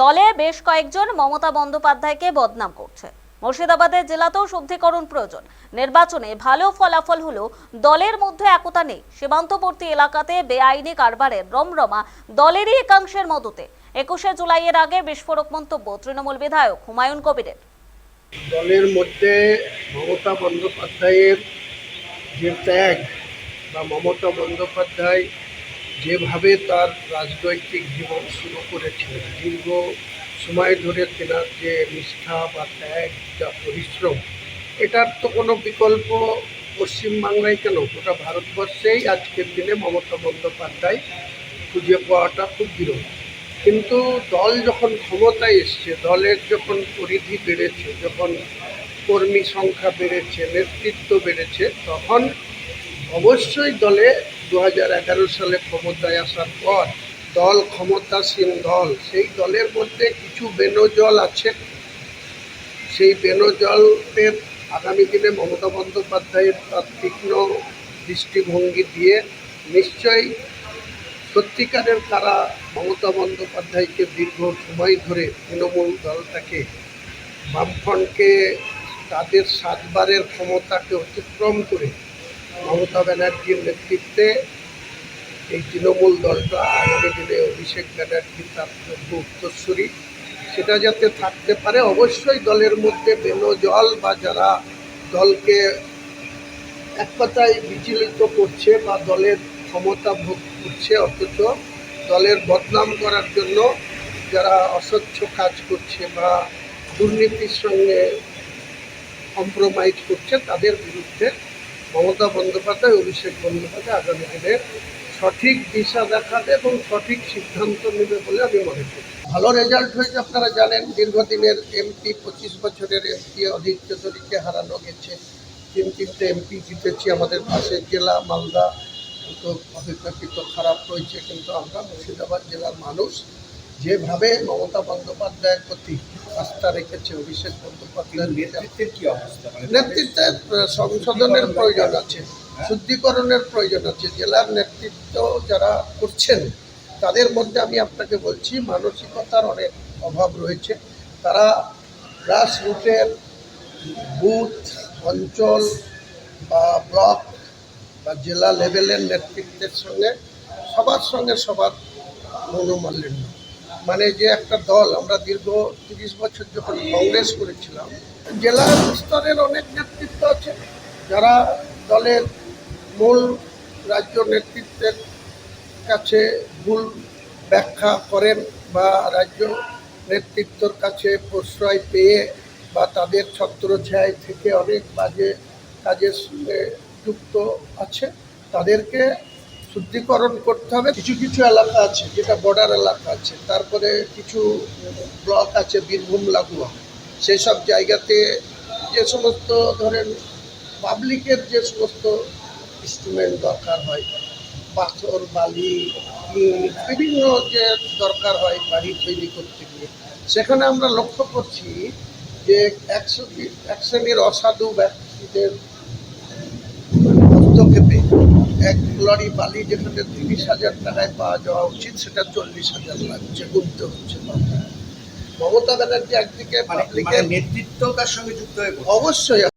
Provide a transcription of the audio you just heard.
দলে বেশ কয়েকজন মমতা বন্দ্যোপাধ্যায়কে বদনাম করছে। মুর্শিদাবাদের জেলাতেও শুদ্ধিকরণ প্রয়োজন। নির্বাচনে ভালো ফলাফল হলো দলের মধ্যে একতা নেই। সীমান্তবর্তী এলাকাতে বেআইনি কারবারের রমরমা দলেরই একাংশের মদতে। একুশে জুলাইয়ের আগে বিস্ফোরক মন্তব্য তৃণমূল বিধায়ক হুমায়ুন কবিরের। দলের মধ্যে মমতা বন্দ্যোপাধ্যায়ের যে ত্যাগ বা মমতা বন্দ্যোপাধ্যায় যেভাবে তার রাজনৈতিক জীবন শুরু করেছিলেন, দীর্ঘ সময় ধরে তেনার যে নিষ্ঠা বা ত্যাগ যা পরিশ্রম, এটার তো কোনো বিকল্প পশ্চিমবাংলায় কেন? গোটা ভারতবর্ষেই আজকের দিনে মমতা বন্দ্যোপাধ্যায় খুঁজে পাওয়াটা খুব বিরল। কিন্তু দল যখন ক্ষমতায় এসছে, দলের যখন পরিধি বেড়েছে, যখন কর্মী সংখ্যা বেড়েছে, নেতৃত্ব বেড়েছে, তখন অবশ্যই দলে দু সালে ক্ষমতায় আসার পর দল ক্ষমতাসীন দল। সেই দলের মধ্যে কিছু বেনজল আছে। সেই বেনজলের আগামী দিনে মমতা বন্দ্যোপাধ্যায়ের তার তীক্ষ্ণ দৃষ্টিভঙ্গি দিয়ে নিশ্চয়ই সত্যিকারের তারা মমতা বন্দ্যোপাধ্যায়কে দীর্ঘ সময় ধরে তৃণমূল দলটাকে বামফ্রন্টকে তাদের সাতবারের ক্ষমতাকে অতিক্রম করে মমতা ব্যানার্জির নেতৃত্বে এই তৃণমূল দলটা আগামী দিনে অভিষেক ব্যানার্জি তার উত্তরসূরি। সেটা যাতে থাকতে পারে, অবশ্যই দলের মধ্যে বেনজল বা যারা দলকে এক কথায় বিচলিত করছে বা দলের ক্ষমতা ভোগ করছে, অথচ দলের বদনাম করার জন্য যারা অস্বচ্ছ কাজ করছে বা দুর্নীতির সঙ্গে কম্প্রোমাইজ করছে, তাদের বিরুদ্ধে মমতা বন্দ্যোপাধ্যায়, অভিষেক বন্দ্যোপাধ্যায় আগামী দিনে সঠিক দিশা দেখাবে এবং সঠিক সিদ্ধান্ত নেবে বলে আমি মনে করি। ভালো রেজাল্ট হয়েছে আপনারা জানেন, দীর্ঘদিনের এমপি পঁচিশ বছরের এমপি অধীর চৌধুরীকে হারানো গেছে। তিন তিনটে এমপি জিতেছি, আমাদের পাশের জেলা, মালদা তো অপেক্ষাকৃত খারাপ হয়েছে কিন্তু আমরা মুর্শিদাবাদ জেলার মানুষ। যেভাবে মমতা বন্দ্যোপাধ্যায়ের প্রতি আস্থা রেখেছে অভিষেক বন্দ্যোপাধ্যায়ের নেতৃত্বের কি অবস্থা? মানে নেতৃত্বের সংশোধনের প্রয়োজন আছে শুদ্ধিকরণের প্রয়োজন আছে। জেলার নেতৃত্ব যারা করছেন তাদের মধ্যে আমি আপনাকে বলছি মানসিকতার অনেক অভাব রয়েছে। তারা গ্রাস রুটের বুথ অঞ্চল বা ব্লক বা জেলা লেভেলের নেতৃত্বের সঙ্গে সবার সঙ্গে সবার মনোমাল্য মানে যে একটা দল আমরা দীর্ঘ তিরিশ বছর যখন কংগ্রেস করেছিলাম, জেলা স্তরের অনেক নেতৃত্ব আছে। যারা দলের মূল রাজ্য নেতৃত্বের কাছে ভুল ব্যাখ্যা করেন বা রাজ্য নেতৃত্বর কাছে প্রশ্রয় পেয়ে বা তাদের ছত্রছায় থেকে অনেক বাজে কাজের সঙ্গে যুক্ত আছে, তাদেরকে শুদ্ধিকরণ করতে হবে। কিছু কিছু এলাকা আছে যেটা বর্ডার এলাকা আছে, তারপরে কিছু ব্লক আছে, বীরভূম, লাগোয়া। সেসব জায়গাতে যে সমস্ত ধরেন পাবলিকের যে সমস্ত ইনস্ট্রুমেন্ট দরকার হয়, পাথর, বালি বিভিন্ন যে দরকার হয় বাড়ি তৈরি করতে গিয়ে, সেখানে আমরা লক্ষ্য করছি যে একশো এক শ্রেণির অসাধু ব্যক্তিদের এক লরি বালি যেখানে তিরিশ হাজার টাকায় পাওয়া যাওয়া উচিত সেটা চল্লিশ হাজার লাগছে গুনতে হচ্ছে মমতা ব্যানার্জি একদিকে মানে মানে নেতৃত্ব তার সঙ্গে যুক্ত হয়ে অবশ্যই